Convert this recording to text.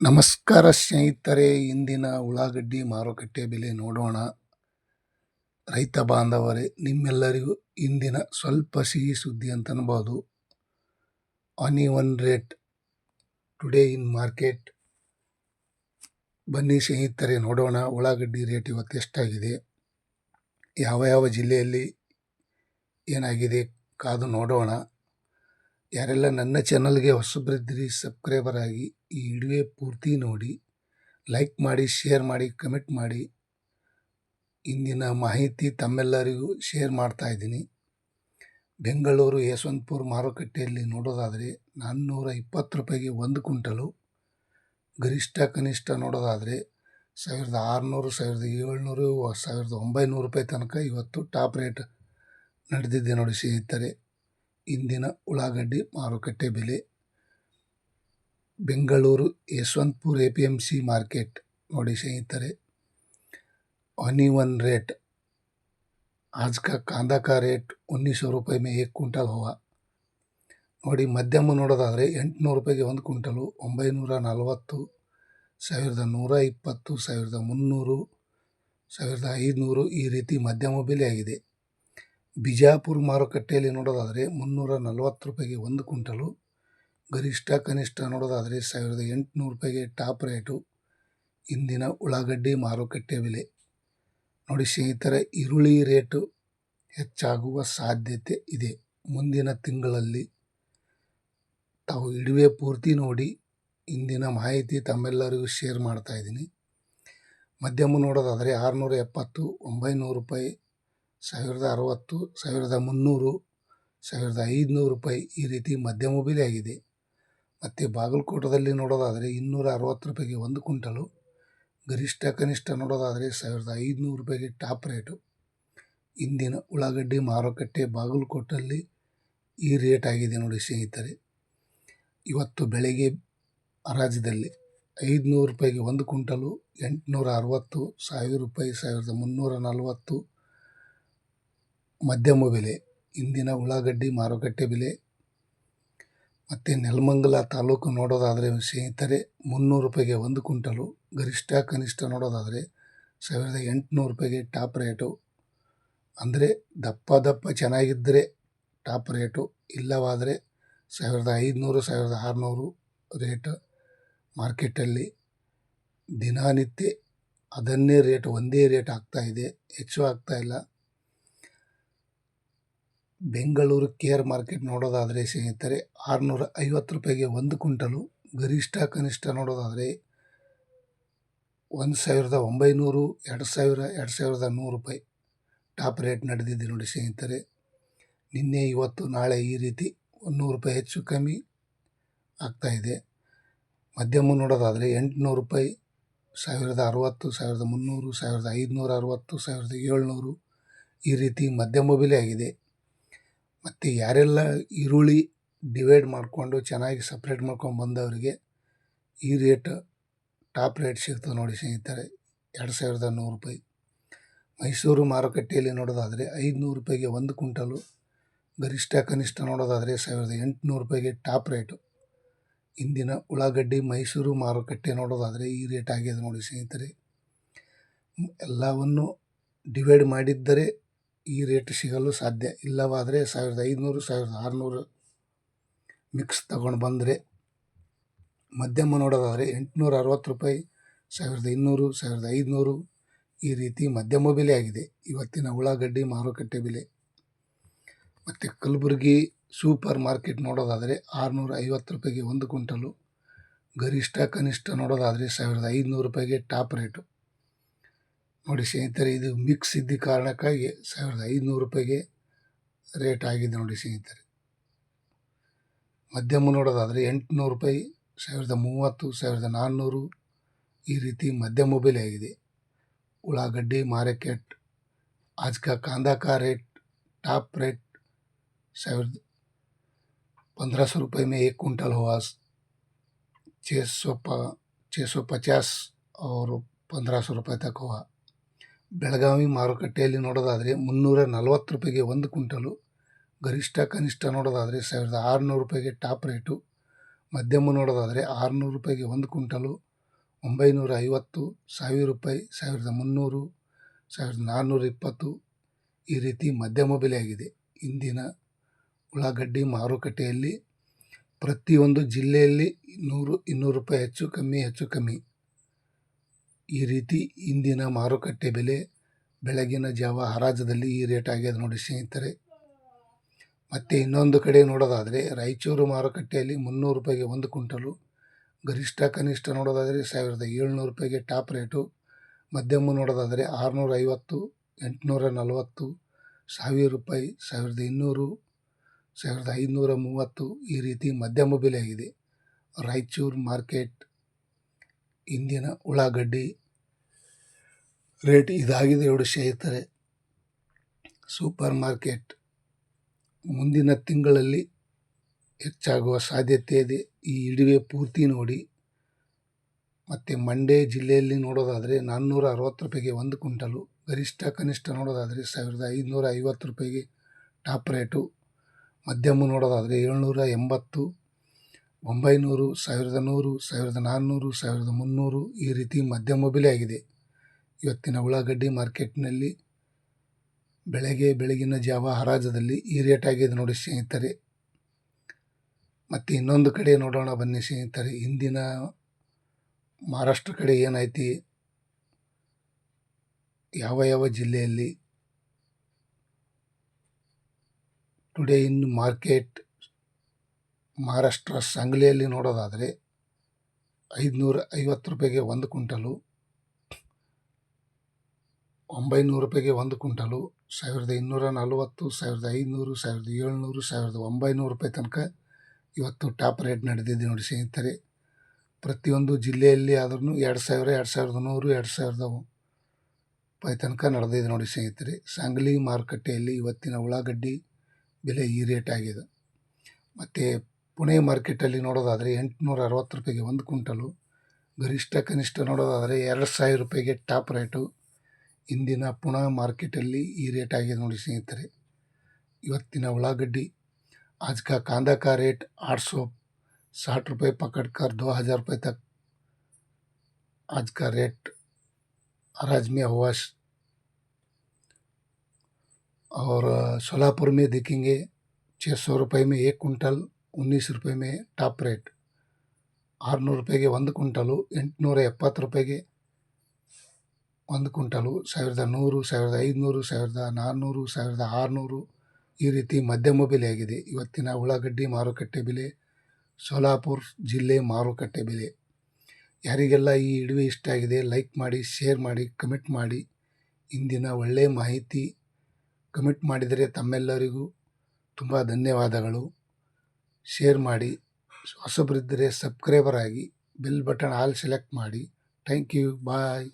ನಮಸ್ಕಾರ ಸ್ನೇಹಿತರೆ, ಇಂದಿನ ಉಳ್ಳಾಗಡ್ಡಿ ಮಾರುಕಟ್ಟೆ ಬೆಲೆ ನೋಡೋಣ. ರೈತ ಬಾಂಧವರೇ, ನಿಮ್ಮೆಲ್ಲರಿಗೂ ಇಂದಿನ ಸ್ವಲ್ಪ ಸಿಹಿ ಸುದ್ದಿ ಅಂತ ಅನ್ಬೋದು. Onion rate today in market ಬನ್ನಿ ಸ್ನೇಹಿತರೆ, ನೋಡೋಣ ಉಳ್ಳಾಗಡ್ಡಿ ರೇಟ್ ಇವತ್ತು ಎಷ್ಟಾಗಿದೆ? ಯಾವ ಯಾವ ಜಿಲ್ಲೆಯಲ್ಲಿ ಏನಾಗಿದೆ ಕಾದು ನೋಡೋಣ. ಯಾರೆಲ್ಲ ನನ್ನ ಚಾನಲ್ಗೆ ಹೊಸಬ್ರಿದ್ರಿ ಸಬ್ಸ್ಕ್ರೈಬರ್ ಆಗಿ ಈ ವಿಡಿಯೋ ಪೂರ್ತಿ ನೋಡಿ ಲೈಕ್ ಮಾಡಿ ಶೇರ್ ಮಾಡಿ ಕಮೆಂಟ್ ಮಾಡಿ. ಇಂದಿನ ಮಾಹಿತಿ ತಮ್ಮೆಲ್ಲರಿಗೂ ಶೇರ್ ಮಾಡ್ತಾ ಇದ್ದೀನಿ. ಬೆಂಗಳೂರು ಯಶವಂತಪುರ ಮಾರುಕಟ್ಟೆಯಲ್ಲಿ ನೋಡೋದಾದರೆ ನಾನ್ನೂರ ಇಪ್ಪತ್ತು ರೂಪಾಯಿಗೆ ಒಂದು ಕುಂಟಲು ಗರಿಷ್ಠ ಕನಿಷ್ಠ ನೋಡೋದಾದರೆ ಸಾವಿರದ ಆರುನೂರು, ಸಾವಿರದ ಏಳ್ನೂರು, ಸಾವಿರದ ಒಂಬೈನೂರು ರೂಪಾಯಿ ತನಕ ಇವತ್ತು ಟಾಪ್ ರೇಟ್ ನಡೆದಿದೆ ನೋಡಿ ಸ್ನೇಹಿತರೆ. ಇಂದಿನ ಉಳ್ಳಾಗಡ್ಡಿ ಮಾರುಕಟ್ಟೆ ಬೆಲೆ Bengaluru Yeshwanthpur A P M C market ನೋಡಿ ಸ್ನೇಹಿತರೆ ಒನ್ ರೇಟ್ आज का कांदा का ರೇಟ್ उन्नीस सौ रुपये में एक कुंटल हुआ ನೋಡಿ ಮಧ್ಯಮ ನೋಡೋದಾದರೆ ಎಂಟುನೂರು ರೂಪಾಯಿಗೆ ಒಂದು ಕುಂಟಲು ಒಂಬೈನೂರ ನಲವತ್ತು ಸಾವಿರದ ನೂರ ಇಪ್ಪತ್ತು ಸಾವಿರದ ಮುನ್ನೂರು ಸಾವಿರದ ಐದುನೂರು ಈ ರೀತಿ ಮಧ್ಯಮ ಬೆಲೆ ಆಗಿದೆ ಬಿಜಾಪುರ ಮಾರುಕಟ್ಟೆಯಲ್ಲಿ ನೋಡೋದಾದರೆ ಮುನ್ನೂರ ನಲವತ್ತು ರೂಪಾಯಿಗೆ ಒಂದು ಕುಂಟಲು ಗರಿಷ್ಠ ಕನಿಷ್ಠ ನೋಡೋದಾದರೆ ಸಾವಿರದ ಎಂಟುನೂರು ರೂಪಾಯಿಗೆ ಟಾಪ್ ರೇಟು. ಇಂದಿನ ಉಳ್ಳಾಗಡ್ಡಿ ಮಾರುಕಟ್ಟೆ ಬೆಲೆ. ನೋಡಿ ಸ್ನೇಹಿತರೆ, ಈರುಳ್ಳಿ ರೇಟು ಹೆಚ್ಚಾಗುವ ಸಾಧ್ಯತೆ ಇದೆ. ಮುಂದಿನ ತಿಂಗಳಲ್ಲಿ ತಾವು ಇಡುವೆ ಪೂರ್ತಿ ನೋಡಿ, ಇಂದಿನ ಮಾಹಿತಿ ತಮ್ಮೆಲ್ಲರಿಗೂ ಶೇರ್ ಮಾಡ್ತಾ ಇದ್ದೀನಿ. ಮಧ್ಯಮ ನೋಡೋದಾದರೆ ಆರುನೂರ ಎಪ್ಪತ್ತು, ಒಂಬೈನೂರು ರೂಪಾಯಿ, ಸಾವಿರದ ಅರವತ್ತು, ಸಾವಿರದ ಮುನ್ನೂರು, ಸಾವಿರದ ಐದುನೂರು ರೂಪಾಯಿ ಈ ರೀತಿ ಮಧ್ಯಮ ಬೆಲೆ ಆಗಿದೆ ಮತ್ತು ಬಾಗಲಕೋಟದಲ್ಲಿ ನೋಡೋದಾದರೆ ಇನ್ನೂರ ಅರವತ್ತು ರೂಪಾಯಿಗೆ ಒಂದು ಕುಂಟಲು ಗರಿಷ್ಠ ಕನಿಷ್ಠ ನೋಡೋದಾದರೆ ಸಾವಿರದ ಐದುನೂರು ರೂಪಾಯಿಗೆ ಟಾಪ್ ರೇಟು. ಇಂದಿನ ಉಳ್ಳಾಗಡ್ಡಿ ಮಾರುಕಟ್ಟೆ ಬಾಗಲಕೋಟಲ್ಲಿ ಈ ರೇಟ್ ಆಗಿದೆ ನೋಡಿ ಸ್ನೇಹಿತರೆ. ಇವತ್ತು ಬೆಳಗ್ಗೆ ಹರಾಜದಲ್ಲಿ ಐದುನೂರು ರೂಪಾಯಿಗೆ ಒಂದು ಕುಂಟಲು ಎಂಟುನೂರ ಅರವತ್ತು, ಸಾವಿರ ರೂಪಾಯಿ, ಸಾವಿರದ ಮುನ್ನೂರ ನಲವತ್ತು. ಮಧ್ಯಮ ಬೆಲೆ, ಇಂದಿನ ಉಳ್ಳಾಗಡ್ಡಿ ಮಾರುಕಟ್ಟೆ ಬೆಲೆ ಮತ್ತು ನೆಲಮಂಗಲ ತಾಲೂಕು ನೋಡೋದಾದರೆ ಸ್ನೇಹಿತರೆ, ಮುನ್ನೂರು ರೂಪಾಯಿಗೆ ಒಂದು ಕುಂಟಲು ಗರಿಷ್ಠ ಕನಿಷ್ಠ ನೋಡೋದಾದರೆ ಸಾವಿರದ ಎಂಟುನೂರು ರೂಪಾಯಿಗೆ ಟಾಪ್ ರೇಟು. ಅಂದರೆ ದಪ್ಪ ದಪ್ಪ ಚೆನ್ನಾಗಿದ್ದರೆ ಟಾಪ್ ರೇಟು, ಇಲ್ಲವಾದರೆ ಸಾವಿರದ ಐದುನೂರು, ಸಾವಿರದ ಆರುನೂರು ರೇಟ್ ಮಾರ್ಕೆಟಲ್ಲಿ. ದಿನನಿತ್ಯ ಅದನ್ನೇ ರೇಟ್, ಒಂದೇ ರೇಟ್ ಆಗ್ತಾಯಿದೆ ಹೆಚ್ಚು ಆಗ್ತಾಯಿಲ್ಲ ಬೆಂಗಳೂರು ಕೇರ್ ಮಾರ್ಕೆಟ್ ನೋಡೋದಾದರೆ ಸ್ನೇಹಿತರೆ ಆರುನೂರ ಐವತ್ತು ರೂಪಾಯಿಗೆ ಒಂದು ಕ್ವಿಂಟಲು, ಗರಿಷ್ಠ ಕನಿಷ್ಠ ನೋಡೋದಾದರೆ ಒಂದು ಸಾವಿರದ ಒಂಬೈನೂರು, ಎರಡು ಸಾವಿರ, ಎರಡು ಸಾವಿರದ ನೂರು ರೂಪಾಯಿ. ಟಾಪ್ ರೇಟ್ ನಡೆದಿದೆ ನೋಡಿ ಸ್ನೇಹಿತರೆ. ನಿನ್ನೆ, ಇವತ್ತು, ನಾಳೆ ಈ ರೀತಿ ನೂರು ರೂಪಾಯಿ ಹೆಚ್ಚು ಕಮ್ಮಿ ಆಗ್ತಾಯಿದೆ ಮಧ್ಯಮ ನೋಡೋದಾದರೆ ಎಂಟುನೂರು ರೂಪಾಯಿ, ಸಾವಿರದ ಅರುವತ್ತು, ಸಾವಿರದ ಮುನ್ನೂರು, ಸಾವಿರದ ಐದುನೂರ ಅರುವತ್ತು, ಸಾವಿರದ ಏಳ್ನೂರು ಈ ರೀತಿ ಮಧ್ಯಮ ಬೆಲೆ ಆಗಿದೆ. ಮತ್ತು ಯಾರೆಲ್ಲ ಈರುಳ್ಳಿ ಡಿವೈಡ್ ಮಾಡಿಕೊಂಡು ಚೆನ್ನಾಗಿ ಸಪ್ರೇಟ್ ಮಾಡ್ಕೊಂಡು ಬಂದವರಿಗೆ ಈ ರೇಟ್ ಟಾಪ್ ರೇಟ್ ಸಿಗ್ತದೆ ನೋಡಿ ಸ್ನೇಹಿತರೆ, ಎರಡು ಸಾವಿರದ ನೂರು ರೂಪಾಯಿ. ಮೈಸೂರು ಮಾರುಕಟ್ಟೆಯಲ್ಲಿ ನೋಡೋದಾದರೆ ಐದುನೂರು ರೂಪಾಯಿಗೆ ಒಂದು ಕ್ವಿಂಟಲು, ಗರಿಷ್ಠ ಕನಿಷ್ಠ ನೋಡೋದಾದರೆ ಸಾವಿರದ ಎಂಟುನೂರು ರೂಪಾಯಿಗೆ ಟಾಪ್ ರೇಟು ಇಂದಿನ ಉಳ್ಳಾಗಡ್ಡಿ ಮೈಸೂರು ಮಾರುಕಟ್ಟೆ ನೋಡೋದಾದರೆ ಈ ರೇಟ್ ಆಗಿದೆ ನೋಡಿ ಸ್ನೇಹಿತರೆ. ಎಲ್ಲವನ್ನು ಡಿವೈಡ್ ಮಾಡಿದ್ದರೆ ಈ ರೇಟ್ ಸಿಗಲು ಸಾಧ್ಯ. ಇಲ್ಲವಾದರೆ ಸಾವಿರದ ಐದುನೂರು ಸಾವಿರದ ಆರುನೂರು ಮಿಕ್ಸ್ ತಗೊಂಡು ಬಂದರೆ ಮಧ್ಯಮ ನೋಡೋದಾದರೆ ಎಂಟುನೂರ ಅರವತ್ತು ರೂಪಾಯಿ, ಸಾವಿರದ ಇನ್ನೂರು, ಸಾವಿರದ ಐದುನೂರು ಈ ರೀತಿ ಮಧ್ಯಮ ಬೆಲೆ ಆಗಿದೆ. ಇವತ್ತಿನ ಉಳ್ಳಾಗಡ್ಡಿ ಮಾರುಕಟ್ಟೆ ಬೆಲೆ. ಮತ್ತು ಕಲಬುರಗಿ ಸೂಪರ್ ಮಾರ್ಕೆಟ್ ನೋಡೋದಾದರೆ ಆರುನೂರ ಐವತ್ತು ರೂಪಾಯಿಗೆ ಒಂದು ಕ್ವಿಂಟಲು. ಗರಿಷ್ಠ, ಕನಿಷ್ಠ ನೋಡೋದಾದರೆ ಸಾವಿರದ ಐದುನೂರು ರೂಪಾಯಿಗೆ ಟಾಪ್ ರೇಟು. ನೋಡಿ ಸ್ನೇಹಿತರೆ ಇದು ಮಿಕ್ಸ್ ಇದ್ದ ಕಾರಣಕ್ಕಾಗಿ ಸಾವಿರದ ಐದುನೂರು ರೂಪಾಯಿಗೆ ರೇಟ್ ಆಗಿದೆ ನೋಡಿ ಸ್ನೇಹಿತರೆ ಮಧ್ಯಮ ನೋಡೋದಾದರೆ ಎಂಟುನೂರು ರೂಪಾಯಿ ಸಾವಿರದ ಮೂವತ್ತು ಸಾವಿರದ ನಾನ್ನೂರು ಈ ರೀತಿ ಮಧ್ಯಮ ಬೆಲೆ ಆಗಿದೆ ಉಳ್ಳಾಗಡ್ಡಿ ಮಾರ್ಕೆಟ್ आज का कांदा का रेट टॉप रेट ಸಾವಿರದ पंद्रह सौ रुपये में एक कुंटल हुआ छः सौ प छः सौ पचास और पंद्रह सौ रुपये तक हुआ ಬೆಳಗಾವಿ ಮಾರುಕಟ್ಟೆಯಲ್ಲಿ ನೋಡೋದಾದರೆ ಮುನ್ನೂರ ನಲವತ್ತು ರೂಪಾಯಿಗೆ ಒಂದು ಕುಂಟಲು ಗರಿಷ್ಠ ಕನಿಷ್ಠ ನೋಡೋದಾದರೆ ಸಾವಿರದ ಆರುನೂರು ರೂಪಾಯಿಗೆ ಟಾಪ್ ರೇಟು, ಮಧ್ಯಮ ನೋಡೋದಾದರೆ ಆರುನೂರು ರೂಪಾಯಿಗೆ ಒಂದು ಕ್ವಿಂಟಲು, ಒಂಬೈನೂರ ಐವತ್ತು, ಸಾವಿರ ರೂಪಾಯಿ, ಸಾವಿರದ ಮುನ್ನೂರು, ಸಾವಿರದ ನಾನ್ನೂರ ಇಪ್ಪತ್ತು ಈ ರೀತಿ ಮಧ್ಯಮ ಬೆಲೆಯಾಗಿದೆ. ಇಂದಿನ ಉಳ್ಳಾಗಡ್ಡಿ ಮಾರುಕಟ್ಟೆಯಲ್ಲಿ ಪ್ರತಿಯೊಂದು ಜಿಲ್ಲೆಯಲ್ಲಿ ನೂರು, ಇನ್ನೂರು ರೂಪಾಯಿ ಹೆಚ್ಚು, ಕಮ್ಮಿ ಹೆಚ್ಚು, ಕಮ್ಮಿ. ಈ ರೀತಿ ಇಂದಿನ ಮಾರುಕಟ್ಟೆ ಬೆಲೆ ಬೆಳಗಿನ ಜಾವ ಹರಾಜದಲ್ಲಿ ಈ ರೇಟ್ ಆಗ್ಯದ ನೋಡಿ ಸ್ನೇಹಿತರೆ. ಮತ್ತು ಇನ್ನೊಂದು ಕಡೆ ನೋಡೋದಾದರೆ ರಾಯಚೂರು ಮಾರುಕಟ್ಟೆಯಲ್ಲಿ ಮುನ್ನೂರು ರೂಪಾಯಿಗೆ ಒಂದು ಕ್ವಿಂಟಲು, ಗರಿಷ್ಠ ಕನಿಷ್ಠ ನೋಡೋದಾದರೆ ಸಾವಿರದ ಏಳ್ನೂರು ರೂಪಾಯಿಗೆ ಟಾಪ್ ರೇಟು, ಮಧ್ಯಮ ನೋಡೋದಾದರೆ ಆರುನೂರ ಐವತ್ತು, ಎಂಟುನೂರ ನಲವತ್ತು, ಸಾವಿರ ರೂಪಾಯಿ, ಸಾವಿರದ ಇನ್ನೂರು, ಸಾವಿರದ ಐನೂರ ಮೂವತ್ತು ಈ ರೀತಿ ಮಧ್ಯಮ ಬೆಲೆ ಆಗಿದೆ. ರಾಯಚೂರು ಮಾರ್ಕೆಟ್ ಇಂದಿನ ಉಳ್ಳಾಗಡ್ಡಿ ರೇಟ್ ಇದಾಗಿದೆ ಎರಡು ಸ್ನೇಹಿತರೆ. ಸೂಪರ್ ಮಾರ್ಕೆಟ್ ಮುಂದಿನ ತಿಂಗಳಲ್ಲಿ ಹೆಚ್ಚಾಗುವ ಸಾಧ್ಯತೆ ಇದೆ. ಈ ಇಡುವೆ ಪೂರ್ತಿ ನೋಡಿ. ಮತ್ತು ಮಂಡ್ಯ ಜಿಲ್ಲೆಯಲ್ಲಿ ನೋಡೋದಾದರೆ ನಾನ್ನೂರ ಅರವತ್ತು ರೂಪಾಯಿಗೆ ಒಂದು ಕ್ವಿಂಟಲು, ಗರಿಷ್ಠ ಕನಿಷ್ಠ ನೋಡೋದಾದರೆ ಸಾವಿರದ ಐದುನೂರ ಐವತ್ತು ರೂಪಾಯಿಗೆ ಟಾಪ್ ರೇಟು. ಮಧ್ಯಮ ನೋಡೋದಾದರೆ ಏಳ್ನೂರ ಎಂಬತ್ತು ಒಂಬೈನೂರು, ಸಾವಿರದ ನೂರು, ಸಾವಿರದ ನಾನ್ನೂರು, ಸಾವಿರದ ಮುನ್ನೂರು ಈ ರೀತಿ ಮಧ್ಯಮ ಬೆಲೆ ಆಗಿದೆ. ಇವತ್ತಿನ ಉಳ್ಳಾಗಡ್ಡಿ ಮಾರ್ಕೆಟ್ನಲ್ಲಿ ಬೆಳಗ್ಗೆ ಬೆಳಗಿನ ಜಾವ ಹರಾಜದಲ್ಲಿ ಈ ರೇಟ್ ಆಗಿದೆ ನೋಡಿ ಸ್ನೇಹಿತರೆ. ಮತ್ತು ಇನ್ನೊಂದು ಕಡೆ ನೋಡೋಣ ಬನ್ನಿ ಸ್ನೇಹಿತರೆ. ಇಂದಿನ ಮಹಾರಾಷ್ಟ್ರ ಕಡೆ ಏನೈತಿ ಯಾವ ಯಾವ ಜಿಲ್ಲೆಯಲ್ಲಿ? ಟುಡೇ ಇನ್ ಮಾರ್ಕೆಟ್ ಮಹಾರಾಷ್ಟ್ರ ಸಂಗ್ಲಿಯಲ್ಲಿ ನೋಡೋದಾದರೆ ಐದುನೂರ ಐವತ್ತು ರೂಪಾಯಿಗೆ ಒಂದು ಕುಂಟಲು ಒಂಬೈನೂರು ರೂಪಾಯಿಗೆ ಒಂದು ಕುಂಟಲು ಸಾವಿರದ ಇನ್ನೂರ ನಲವತ್ತು, ಸಾವಿರದ ಐದುನೂರು ಸಾವಿರದ ಏಳ್ನೂರು, ಸಾವಿರದ ಒಂಬೈನೂರು ರೂಪಾಯಿ ತನಕ ಇವತ್ತು ಟಾಪ್ ರೇಟ್ ನಡೆದಿದೆ ನೋಡಿ ಸ್ನೇಹಿತರೆ. ಪ್ರತಿಯೊಂದು ಜಿಲ್ಲೆಯಲ್ಲಿ ಆದ್ರೂ ಎರಡು ಸಾವಿರ, ಎರಡು ಸಾವಿರದ ನೂರು, ಎರಡು ಸಾವಿರದ ರೂಪಾಯಿ ತನಕ ನಡೆದಿದೆ ನೋಡಿ ಸ್ನೇಹಿತರೆ. ಸಾಂಗ್ಲಿ ಮಾರುಕಟ್ಟೆಯಲ್ಲಿ ಇವತ್ತಿನ ಉಳ್ಳಾಗಡ್ಡಿ ಬೆಲೆ ಈ ರೇಟ್ ಆಗಿದೆ. ಮತ್ತು ಪುಣೆ ಮಾರ್ಕೆಟಲ್ಲಿ ನೋಡೋದಾದರೆ ಎಂಟುನೂರ ಅರವತ್ತು ರೂಪಾಯಿಗೆ ಒಂದು ಕ್ವಿಂಟಲು ಗರಿಷ್ಠ ಕನಿಷ್ಠ ನೋಡೋದಾದರೆ ಎರಡು ಸಾವಿರ ರೂಪಾಯಿಗೆ ಟಾಪ್ ರೇಟು ಇಂದಿನ ಪುಣೆ ಮಾರ್ಕೆಟಲ್ಲಿ ಈ ರೇಟ್ ಆಗಿದೆ ನೋಡಿ ಸ್ನೇಹಿತರೆ ಇವತ್ತಿನ ಉಳ್ಳಾಗಡ್ಡಿ आज का कांदा का रेट आठ सौ साठ रुपये पकड़ कर दो हज़ार रुपये तक आज का रेट हराज में हुआ श- और अ, सोलापुर में देखेंगे छः सौ रुपये में एक कुंटल उन्नीस रुपये में ಟಾಪ್ ರೇಟ್ ಆರುನೂರು ರೂಪಾಯಿಗೆ ಒಂದು ಕುಂಟಲು ಎಂಟುನೂರ ಎಪ್ಪತ್ತು ರೂಪಾಯಿಗೆ ಒಂದು ಕುಂಟಲು ಸಾವಿರದ ನೂರು ಸಾವಿರದ ಐದುನೂರು ಸಾವಿರದ ನಾನ್ನೂರು ಸಾವಿರದ ಆರುನೂರು ಈ ರೀತಿ ಮಧ್ಯಮ ಬೆಲೆಯಾಗಿದೆ ಇವತ್ತಿನ ಉಳ್ಳಾಗಡ್ಡಿ ಮಾರುಕಟ್ಟೆ ಬೆಲೆ ಸೋಲಾಪುರ್ ಜಿಲ್ಲೆ ಮಾರುಕಟ್ಟೆ ಬೆಲೆ ಯಾರಿಗೆಲ್ಲ ಈ ಇಡುವೆ ಇಷ್ಟ ಆಗಿದೆ ಲೈಕ್ ಮಾಡಿ ಶೇರ್ ಮಾಡಿ ಕಮೆಂಟ್ ಮಾಡಿ ಇಂದಿನ ಒಳ್ಳೆಯ ಮಾಹಿತಿ ಕಮೆಂಟ್ ಮಾಡಿದರೆ ತಮ್ಮೆಲ್ಲರಿಗೂ ತುಂಬ ಧನ್ಯವಾದಗಳು ಶೇರ್ ಮಾಡಿ. ಹೊಸಬರಿದ್ದರೆ ಸಬ್ಸ್ಕ್ರೈಬರ್ ಆಗಿ ಬೆಲ್ ಬಟನ್ ಆಲ್ ಸೆಲೆಕ್ಟ್ ಮಾಡಿ. Thank you bye